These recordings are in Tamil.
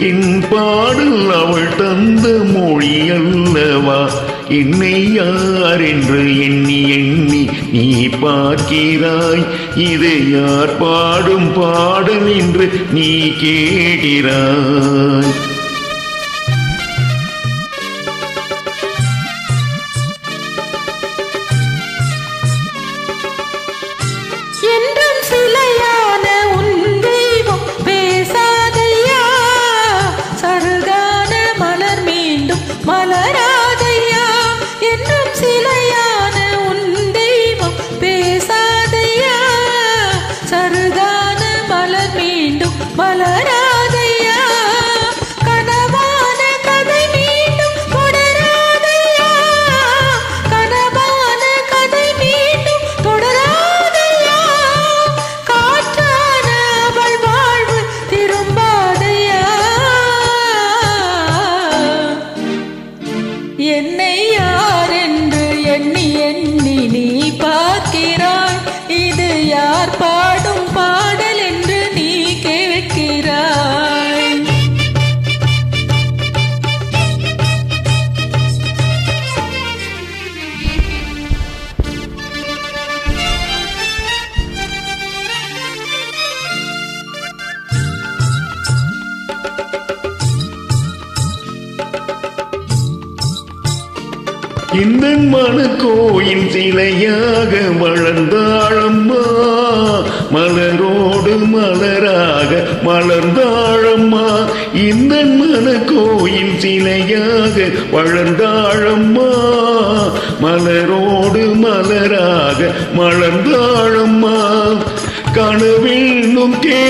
என் பாடல் அவள் தந்த மொழி அல்லவா? என்னை யார் என்று எண்ணி எண்ணி நீ பார்க்கிறாய். இது யார் பாடும் பாடல் என்று நீ கேட்கிறாய். என்னை யார் என்று எண்ணி எண்ணி நீ பார்க்கிறாய். இது யார் பாடும் இந்த மனு கோயில் சிலையாக வளர்ந்தாழம்மா. மலரோடு மலராக மலர்ந்தாளம்மா இந்த மனு கோயில் சிலையாக வளர்ந்தாழம்மா. மலரோடு மலராக மலர்ந்தாளம்மா கனவில் தேரேறி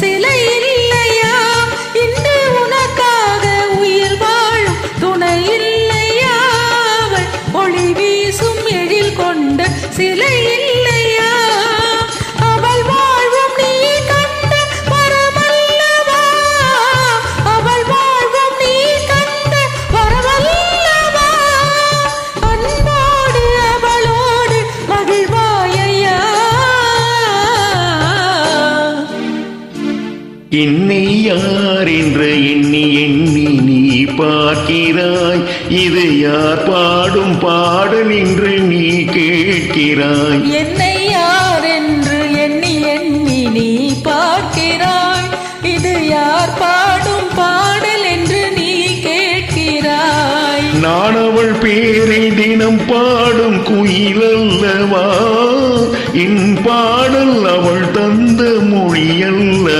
சிலையில் என்னை யார் என்று எண்ணி எண்ணி நீ பார்க்கிறாய்? இது யார் பாடும் பாடல் என்று நீ கேட்கிறாய்? என்னை யார் என்று எண்ணி எண்ணி நீ பார்க்கிறாய்? இது யார் பாடும் பாடல் என்று நீ கேட்கிறாய்? நான் அவள் பேரை தினம் பாடும் குயிலல்லவா என் பாடல் அவள் தந்த மொழி அல்லவா என்னை